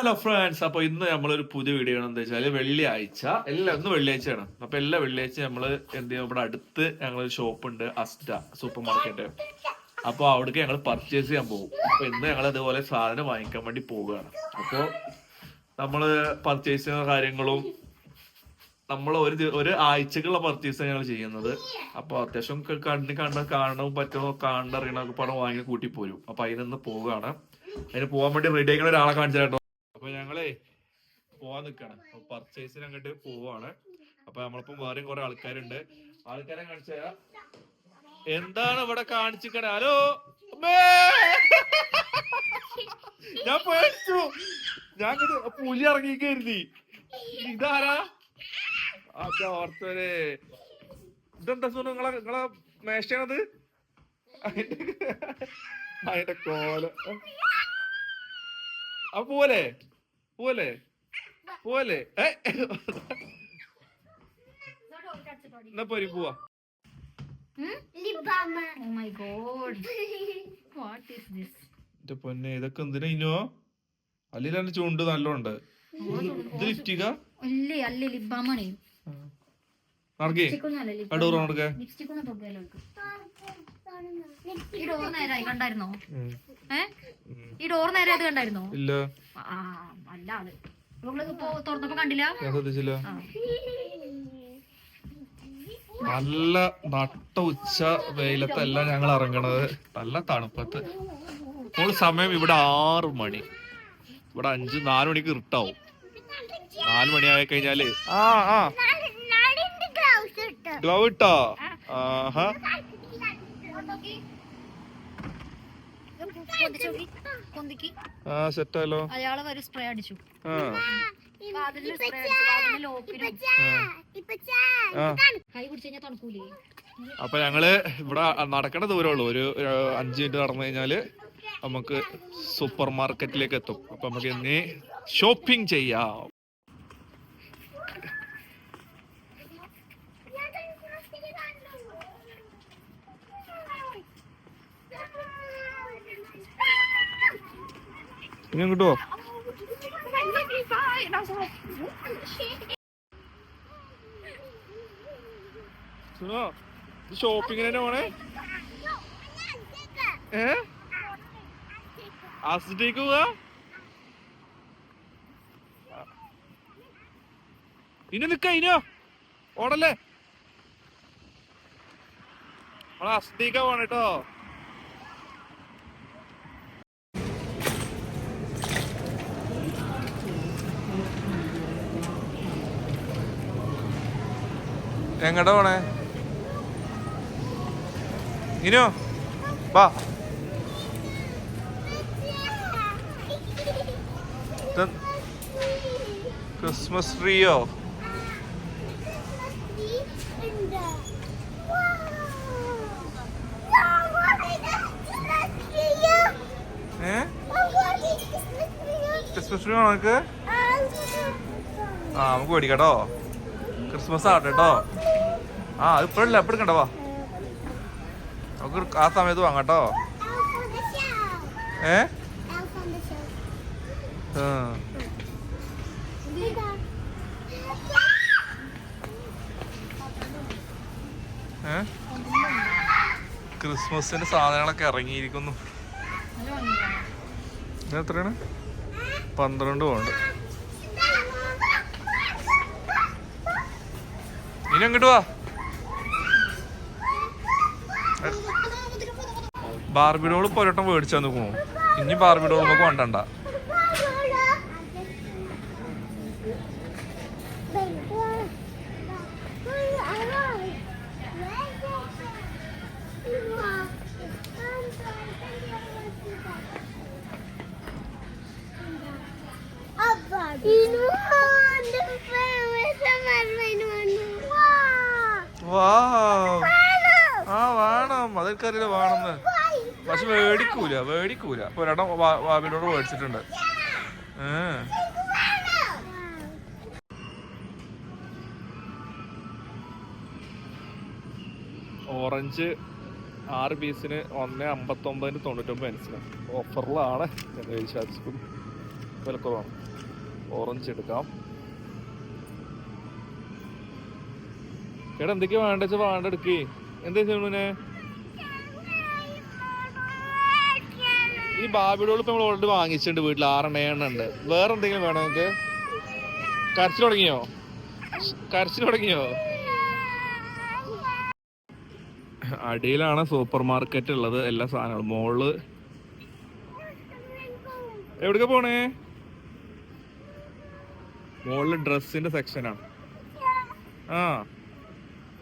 Hello friends അപ്പൊ ഇന്ന് നമ്മളൊരു പുതിയ വീഡിയോ ആണ്. എന്താ വെച്ചാൽ വെള്ളിയാഴ്ച. എല്ലാ ഇന്ന് വെള്ളിയാഴ്ചയാണ്. അപ്പൊ എല്ലാ വെള്ളിയാഴ്ച നമ്മൾ എന്ത് ചെയ്യും? ഇവിടെ അടുത്ത് ഞങ്ങളൊരു ഷോപ്പ് ഉണ്ട്. അസ്റ്റ സൂപ്പർ മാർക്കറ്റ് അപ്പൊ അവിടേക്ക് ഞങ്ങൾ പർച്ചേസ് ചെയ്യാൻ പോകും. അപ്പൊ ഇന്ന് ഞങ്ങൾ അതുപോലെ സാധനം വാങ്ങിക്കാൻ വേണ്ടി പോവുകയാണ്. അപ്പൊ നമ്മൾ പർച്ചേസ് ചെയ്യുന്ന കാര്യങ്ങളും നമ്മൾ ഒരു ഒരു ആഴ്ചക്കുള്ള പർച്ചേസ് ഞങ്ങൾ ചെയ്യുന്നത്. അപ്പൊ അത്യാവശ്യം കണ്ണി കണ്ട കാണണം പറ്റുമോ കാണണ്ടറിയണോ പണം വാങ്ങി കൂട്ടി പോരും. അപ്പൊ അതിനൊന്ന് പോവുകയാണ്. അതിന് പോകാൻ വേണ്ടി റെഡി ആക്കുന്ന ഒരാളെ കാണിച്ചു കേട്ടോ. അപ്പൊ ഞങ്ങളേ പോവാൻ അപ്പൊ പർച്ചേസിന് അങ്ങോട്ട് പോവാണ്. അപ്പൊ നമ്മളിപ്പോ വേറെയും കുറെ ആൾക്കാരുണ്ട്. ആൾക്കാരെ കാണിച്ചു തരാം. എന്താണ് ഇവിടെ കാണിച്ചിക്കണ ഹലോ! ഞാൻ പേടിച്ചു. ഞാൻ പുലി ഇറങ്ങി കരുതി ഇതാരാ ഓർത്തവരെ. ഇതെന്താ സുനു? നിങ്ങളെ നിങ്ങളെ മേശയാണത്? അതിന്റെ അതിന്റെ കോല. അപ്പൊ പോലെ പോലെ പോലെ ഏ? എന്നാ പോരി പോവാ. Oh my god. What is this? എന്റെ പൊന്നെ ഇതൊക്കെ എന്തിനാ ഇനോ അല്ലെങ്കിൽ ചൂണ്ട് നല്ലോണ്ട്. ഇത് അല്ലേ അല്ലേ ലിബാമാണ്. നടക്കേ അടൂർ നടക്കേ ലിപ്സ്റ്റിക് ഈ ഡോർ നേരായി കണ്ടായിരുന്നോ? ഏ? ഈ ഡോർ നേരെ അത് കണ്ടായിരുന്നോ? ഇല്ല. ആ അല്ല ആൾ. നിങ്ങൾക്ക് ഇപ്പൊ തുറന്നപ്പോ കണ്ടില്ല? ഞാൻ ശ്രദ്ധിച്ചില്ല. നല്ല നട്ട ഉച്ച വെയിലത്തല്ല ഞങ്ങൾ ഇറങ്ങണത്. നല്ല തണുപ്പത്ത്. ഇപ്പോൾ സമയം ഇവിടെ ആറ് മണി. ഇവിടെ അഞ്ച് നാല് മണിക്ക് ഇരുട്ടാവും. നാല് മണി ആയി കഴിഞ്ഞാൽ. ആ ആ. ഗ്ലൗ ഇട്ടോ? ആഹാ. ആ സെറ്റാലോ അയാൾ വരെ സ്പ്രേ അടിച്ചു. അപ്പൊ ഞങ്ങൾ ഇവിടെ നടക്കേണ്ട ദൂരമുള്ളൂ. ഒരു അഞ്ച് മിനിറ്റ് നടന്നു കഴിഞ്ഞാൽ നമുക്ക് സൂപ്പർ മാർക്കറ്റിലേക്ക് എത്തും. അപ്പൊ നമുക്ക് ഇനി ഷോപ്പിംഗ് ചെയ്യാം. ഇനി കിട്ടുമോ സുനോ ഷോപ്പിങ്ങിന് തന്നെ പോണേ? ഏ? ആസിറ്റേക്ക് പോവാ? ഇനി നിക്ക ഇനിയോ ഓടല്ലേ? നമ്മളെ അസ്തീക്ക പോണേട്ടോ എങ്ങടാ പോണേ? ഇനിയോ വാ. ക്രിസ്മസ് ട്രീയോ ക്രിസ്മസ് ട്രീ ആണോ നിനക്ക്? ആ നമുക്ക് മേടിക്കാട്ടോ ക്രിസ്മസ് ആവട്ടെ ആ അത് ഇപ്പോഴല്ല? എപ്പോഴും എടുക്കണ്ട വാ. നമുക്ക് ആ സമയത്ത് വാങ്ങാം കേട്ടോ. ഏ? ക്രിസ്മസിന്റെ സാധനങ്ങളൊക്കെ ഇറങ്ങിയിരിക്കുന്നു. എത്രയാണ്? പന്ത്രണ്ട് പോണ്ട്. ഇനി അങ്ങോട്ട് വാ. ബാർബിഡോൾ പൊരട്ടം മേടിച്ചു നോക്കണു ഇനി ബാർബിഡോൾ നമുക്ക് ആ വേണം അതെനിക്കറിയില്ല വേണമെന്ന് പക്ഷെ മേടിക്കൂല മേടിക്കൂല ഒരെണ്ണം വാവിലോട് മേടിച്ചിട്ടുണ്ട് ഏ. ഓറഞ്ച് ആറ് പീസിന് ഒന്ന് അമ്പത്തൊമ്പതിന് തൊണ്ണൂറ്റൊമ്പത് മനസ്സിലാണ് ഓഫറിലാണ്. എന്ന് വിശ്വസിക്കും വിലക്കുറവാണ് ഓറഞ്ച് എടുക്കാം. ചേട്ടാ എന്തൊക്കെയാ വേണ്ടത്? വേണ്ട എടുക്കേ. എന്താ ചെയ്യുന്നേ ഈ ബാബിഡോൾ ഇപ്പൊ നമ്മൾ ഓൾറെഡി വാങ്ങിച്ചിട്ടുണ്ട് വീട്ടിൽ ആറെണ്ണ എണ്ണ ഉണ്ട് വേറെ എന്തെങ്കിലും വേണോ നിങ്ങൾക്ക് കരച്ചിൽ തുടങ്ങിയോ? കരച്ചിൽ തുടങ്ങിയോ? അടിയിലാണ് സൂപ്പർ മാർക്കറ്റ് ഉള്ളത് എല്ലാ സാധനങ്ങളും. മോൾ. എവിടേക്ക് പോണേ? മോളിൽ ഡ്രസ്സിന്റെ സെക്ഷനാണ്. ആ.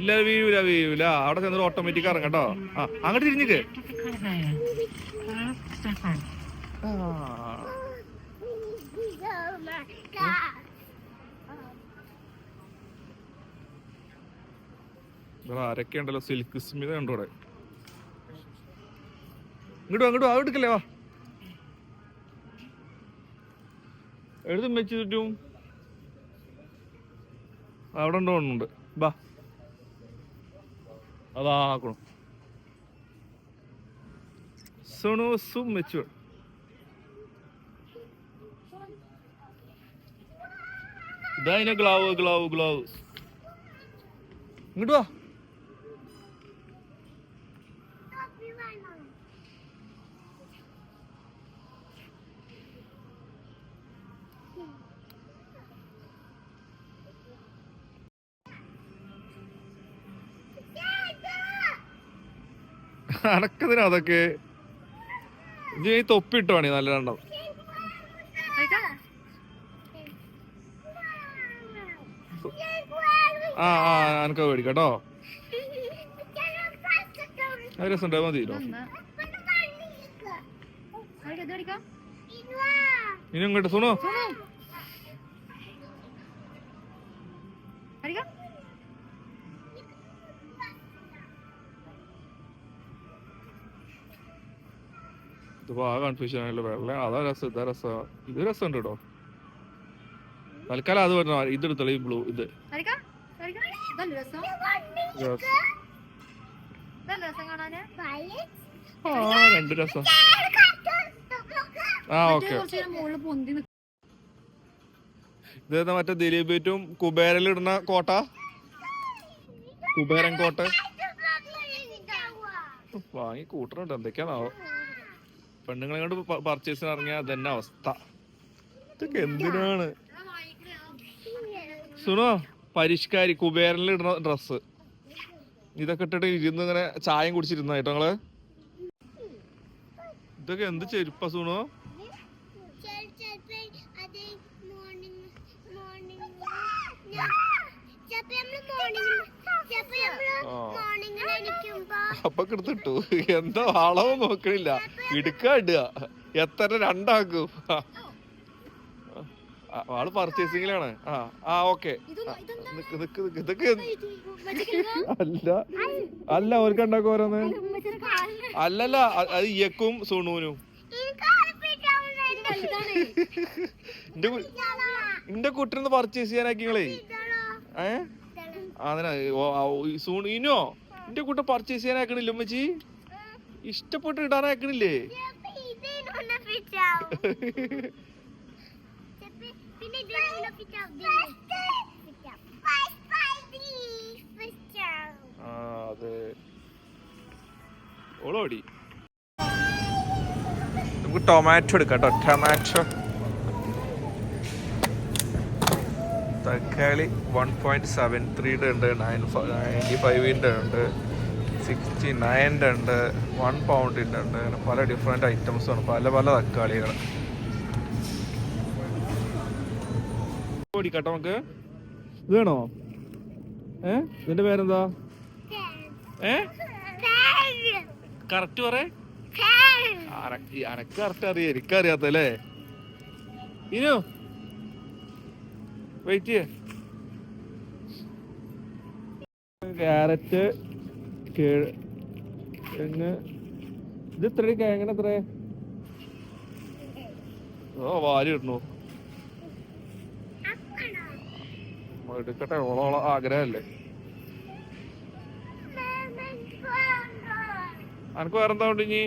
ഇല്ല വീഴൂല വീഴൂല. അവിടെ ചെന്നൊരു ഓട്ടോമാറ്റിക് ഇറങ്ങട്ടോ ആ അങ്ങോട്ട് തിരിഞ്ഞിക്ക്. ആരൊക്കെ ഉണ്ടല്ലോ? സിൽക്ക് സ്മിത ഉണ്ടോ വാ, ഇങ്ങോട്ട് വാ, എടുക്കല്ലേ വാ. എഴുതും വെച്ച് ചുറ്റും? അവിടെ ഉണ്ടോ ഉണ്ട് ബാ. അതാ ആക്കണം സുണു സും വെച്ചു ഇതാ ഗ്ലാവ് ഗ്ലാവ് ഗ്ലാവ് ഇങ്ങോട്ട് വാ. അനക്കതിനാ അതൊക്കെ? ജീ ഈ തൊപ്പിട്ട് പണി നല്ല രണ്ടം ആ ആ എനക്ക് മേടിക്കട്ടോ അത് രസമുണ്ട് അത് മതിയല്ലോ. ഇനി ഇങ്ങോട്ട് സുണോ. ഇതിപ്പോ ആ കൺഫ്യൂഷൻ ആണല്ലോ വെള്ളം. അതാ രസം ഇതാ രസം. ഇത് രസമുണ്ട് കേട്ടോ തൽക്കാലം അത് പറഞ്ഞ ഇത് എടുത്തോളൂ ഈ ബ്ലൂ ഇത്. രസം? രസം. ആ രണ്ട് രസം. ആ മറ്റേ ഓക്കെ. ഇതേതാ മറ്റേ ദിലീപേറ്റും കുബേരയിൽ ഇടുന്ന കോട്ട? കുബേരൻ കോട്ട? വാങ്ങി കൂട്ടണുണ്ട്. എന്തൊക്കെയാണാവോ? പെണ്ണുങ്ങളെ കൊണ്ട് പർച്ചേസിന് ഇറങ്ങിയ അതന്നെ അവസ്ഥ. ഇതൊക്കെ എന്തിനാണ്? സുനോ പരിഷ്കാരി കുബേരനിൽ ഇടുന്ന ഡ്രസ് ഇതൊക്കെ ഇട്ടിട്ട് ഇരുന്ന് ഇങ്ങനെ ചായം കുടിച്ചിരുന്ന കേട്ടോ നിങ്ങൾ? ഇതൊക്കെ എന്ത് ചെരുപ്പാ നമ്മൾ ആ അപ്പൊ എടുത്തിട്ടു എന്താ അളവ് നോക്കണില്ല. ഇടുക്ക ഇടുക. എത്ര രണ്ടാക്കും. ആ. ആ, ആൾ പർച്ചേസിങ്ങിലാണ് ആ ആ ഓക്കെ ഇതൊക്കെ അല്ല. അല്ല അവർക്ക് ഉണ്ടാക്കും ഓരോന്ന്? അല്ലല്ല അത് ഇയക്കും സുണൂനും. എന്റെ കുട്ടിനെ പർച്ചേസ് ചെയ്യാനാക്കിങ്ങളേ ഏ? ഇനോ? എന്റെ കൂട്ടം പർച്ചേസ് ചെയ്യാനാക്കണില്ല ഉമ്മച്ചി? ഇഷ്ടപ്പെട്ട് ഇടാനാക്കണില്ലേ? ആ ഓളോടി. ടൊമാറ്റോ എടുക്കാം കേട്ടോ ടൊമാറ്റോ തക്കാളി വൺ പോയിന്റ് സെവൻ ത്രീയുടെ ഉണ്ട് നയൻ നയന്റി ഫൈവിന്റെ ഉണ്ട് സിക്സ്റ്റി നയന്റെ ഉണ്ട് വൺ പൗണ്ടിന്റെ ഉണ്ട്. അങ്ങനെ പല ഡിഫറെന്റ് ഐറ്റംസ് ആണ് പല പല തക്കാളികൾ ഓടിക്കട്ടെ നമുക്ക്? ഇത് വേണോ? ഏ? ഇതിന്റെ പേരെന്താ? ഏ? കറക്റ്റ് പറയേ അനക്ക് കറക്റ്റ് അറിയാം എനിക്കറിയാത്തല്ലേ? ഇനു വെയിറ്റ് ചെയ്യേ ക്യാരറ്റ് കിഴങ്ങ് ഇത് എത്ര കിഴങ്ങിന് എത്ര? ഓ വാരി ഇടണു? എടുക്കട്ടെ. ഓളോള ആഗ്രഹമല്ലേ? അനക്ക് വേറെന്താ ഉണ്ട് ഇനി?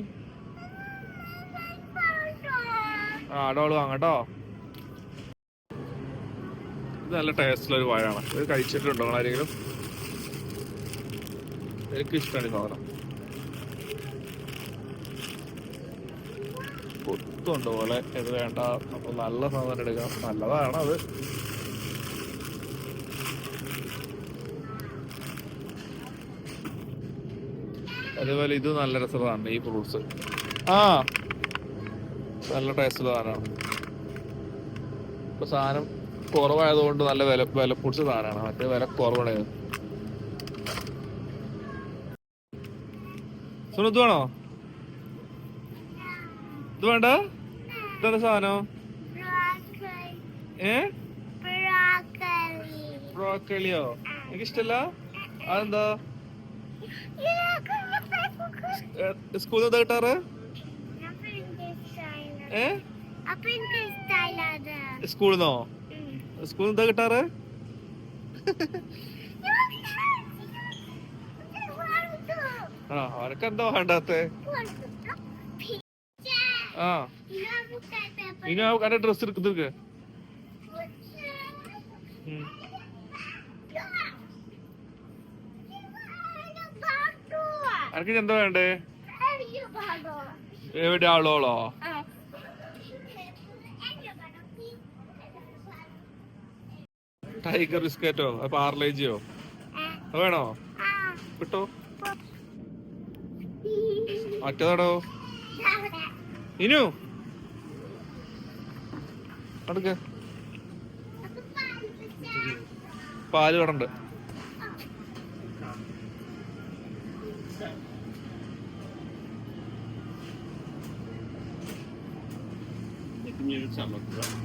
ആ ഡോൾ നല്ല ടേസ്റ്റുള്ള ഒരു വാഴയാണ് ഇത് കഴിച്ചിട്ടുണ്ടോ ആരെങ്കിലും? എനിക്ക് ഇഷ്ടമാണ് സാധനം. കൊത്തുണ്ട് പോലെ. ഇത് വേണ്ട. അപ്പൊ നല്ല സാധനം എടുക്കാം. നല്ലതാണ് അത്. അതേപോലെ ഇത് നല്ല രസമാണ് ഈ ഫ്രൂട്ട്സ്. ആ നല്ല ടേസ്റ്റുള്ള സാധനമാണ്. ഇപ്പൊ സാധനം കുറവായതുകൊണ്ട് നല്ല വില വില പൊടിച്ച സാധനമാണ്. മറ്റേ വില കുറവാണ്. സുനു ഇത് വേണോ ഇത് വേണ്ട? ഇതെന്താ സാധനം? ഏ? ബ്രോക്കളിയോ? എനിക്ക് ഇഷ്ടല്ല അതെന്താ? സ്കൂളിൽ എന്താ കിട്ടാറ്? ഏ? സ്കൂളിൽ നിന്നോ? സ്കൂളിൽ എന്താ കിട്ടാറ്? ആ അവർക്ക് എന്താ വേണ്ടാത്ത? ആ. ഇനി കണ്ട ഡ്രസ് എടുക്ക് അനക്ക് എന്താ വേണ്ടേ? എവിടെ ആളോളോ? ടൈഗർ ബിസ്ക്കറ്റോ പാർലേജിയോ വേണോ? കിട്ടോ? മറ്റേതാടോ? ഇനു? അടുക്ക പാൽ കടണ്ട്. ഉം?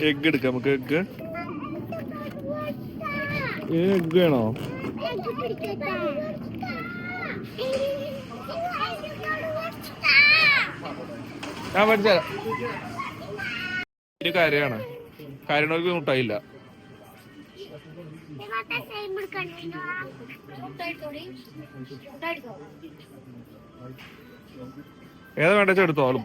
എഗ് എടുക്കാം നമുക്ക് എഗ് എഗ് വേണോ? ഞാൻ പഠിച്ചതരാം ഒരു കാര്യമാണ്. കാര്യങ്ങൾക്ക് മുട്ടായില്ല. ഏതാ വേണ്ട എടുത്തോളും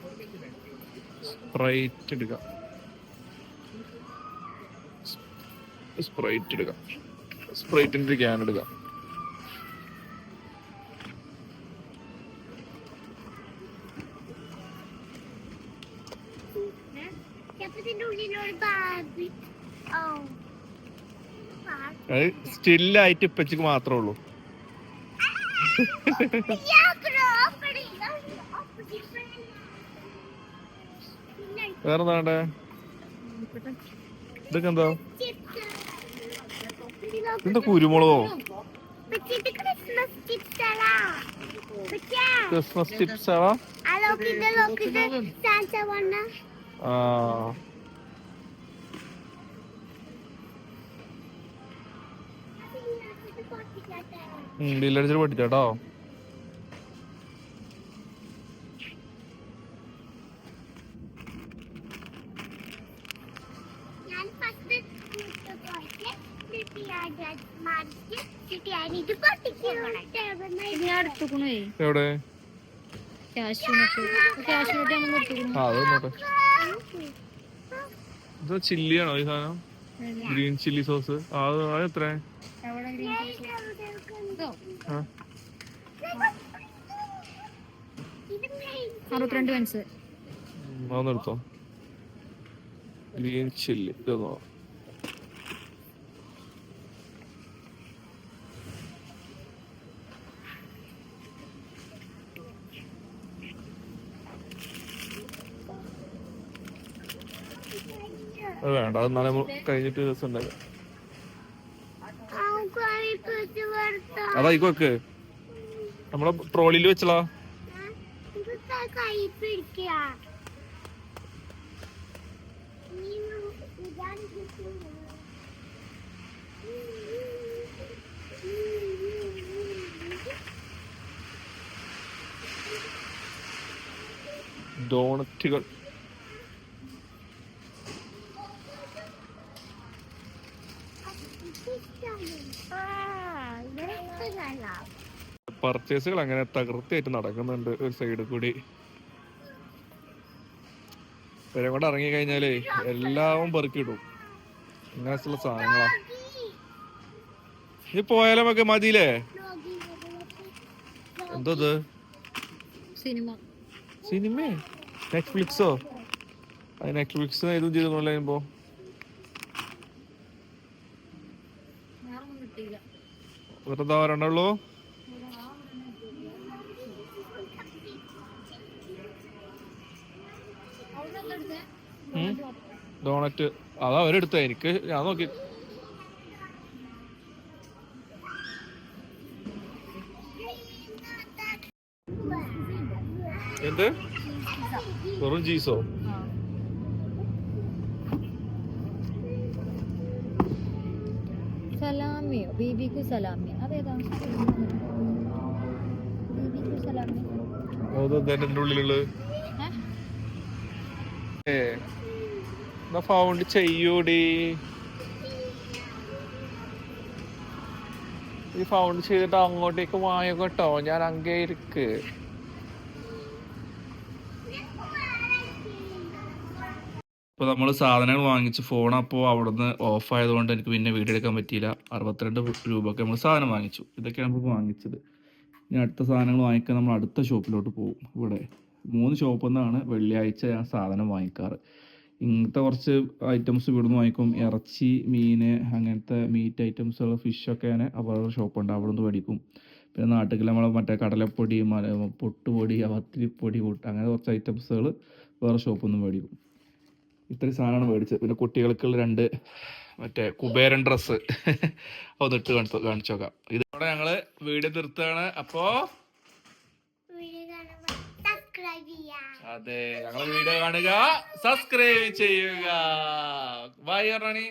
സ്പ്രൈറ്റ് എടുക്കാം സ്പ്രൈറ്റ് എടുക്കാം സ്പ്രൈറ്റിന്റെ ക്യാൻ എടുക്കാം സ്റ്റില്ലായിട്ട് ഇപ്പച്ചക്ക് മാത്രമേ ഉള്ളൂ. വേറെ എന്താ വേണ്ടേ? ഇതൊക്കെ എന്താ എന്താ കുരുമുളകോ? ക്രിസ്മസ് ചിപ്സ് ആണോ? ആ. ഡീലടിച്ചിട്ട് പഠിച്ചോട്ടോ ഞാൻ ഫസ്റ്റ് ഇത് പൊട്ടിക്കണം ഞാൻ എടുത്തുക്കണേ എവിടെ? ഇത് ചില്ലിയാണോ ഈ സാധനം? ഗ്രീൻ ചില്ലി സോസ് അത് അത് എത്ര? ഇതോ. അറുപത്തിരണ്ട് എടുത്തോ. ഗ്രീൻ ചില്ലി ഇതൊന്നോ അത് വേണ്ട അത് നാളെ കഴിഞ്ഞിട്ട് രസം ഉണ്ടാക്കാം. വെക്ക് നമ്മളെ ട്രോളിയിൽ വെച്ചളാ ഡോണറ്റുകൾ പർച്ചേസുകൾ അങ്ങനെ തകർത്തിയായിട്ട് നടക്കുന്നുണ്ട് ഒരു സൈഡിൽ കൂടി. ഇവരെ കൊണ്ട് ഇറങ്ങി കഴിഞ്ഞാലേ എല്ലാം പെറുക്കിടും അങ്ങനത്തുള്ള സാധനങ്ങളാ. നീ പോയാലും ഒക്കെ മതിയില്ലേ? എന്തത് സിനിമ. സിനിമ? നെറ്റ്ഫ്ലിക്സോ അത് നെറ്റ്ഫ്ലിക്സ് ഇതും ചെയ്തു ഇപ്പോ വരണ്ടുള്ളൂ അവിടെ ഡോണറ്റ് അതാ അവരെടുത്ത എനിക്ക് ഞാൻ നോക്കി. എന്ത്? വെറും ചീസോ ബീബിക്കു സലാമി. അതേതാ ബീബിക്കു സലാമി. ഫൗണ്ട് ചെയ്യൂടി. ഈ ഫൗണ്ട് ചെയ്തിട്ട് അങ്ങോട്ടേക്ക് വായോ കേട്ടോ. ഞാൻ അങ്ങേ ഇരിക്ക്. ഇപ്പോൾ നമ്മൾ സാധനങ്ങൾ വാങ്ങിച്ച് ഫോൺ അപ്പോൾ അവിടുന്ന് ഓഫ് ആയതുകൊണ്ട് എനിക്ക് പിന്നെ വീഡിയോ എടുക്കാൻ പറ്റിയില്ല. അറുപത്തിരണ്ട് രൂപയ്ക്ക് നമ്മൾ സാധനം വാങ്ങിച്ചു. ഇതൊക്കെയാണ് നമ്മൾ വാങ്ങിച്ചത്. ഇനി അടുത്ത സാധനങ്ങൾ വാങ്ങിക്കാൻ നമ്മൾ അടുത്ത ഷോപ്പിലോട്ട് പോകും. ഇവിടെ മൂന്ന് ഷോപ്പിൽ നിന്നാണ് വെള്ളിയാഴ്ച ഞാൻ സാധനം വാങ്ങിക്കാറ്. ഇങ്ങനത്തെ കുറച്ച് ഐറ്റംസ് ഇവിടുന്ന് വാങ്ങിക്കും. ഇറച്ചി മീൻ അങ്ങനത്തെ മീറ്റ് ഐറ്റംസ് ഉള്ള ഫിഷൊക്കെ ഞാൻ അവരുടെ ഷോപ്പുണ്ട് അവിടെ നിന്ന് മേടിക്കും. പിന്നെ നാട്ടിൽ നമ്മൾ മറ്റേ കടലപ്പൊടി മല പൊട്ടുപൊടി അവത്തിരിപ്പൊടി പൊട്ട് അങ്ങനെ കുറച്ച് ഐറ്റംസുകൾ വേറെ ഷോപ്പിൽ നിന്ന് മേടിക്കും. ഇത്രയും സാധനമാണ് മേടിച്ചത്. പിന്നെ കുട്ടികൾക്കുള്ള രണ്ട് മറ്റേ കുബേരൻ ഡ്രസ് ഒന്ന് ഇട്ട് കാണിച്ചു കാണിച്ചു നോക്കാം. ഇതോടെ ഞങ്ങൾ വീഡിയോ തീർത്താണ് അപ്പോ? അതെ ഞങ്ങളെ വീഡിയോ കാണുക സബ്സ്ക്രൈബ് ചെയ്യുക. ബൈ റാണി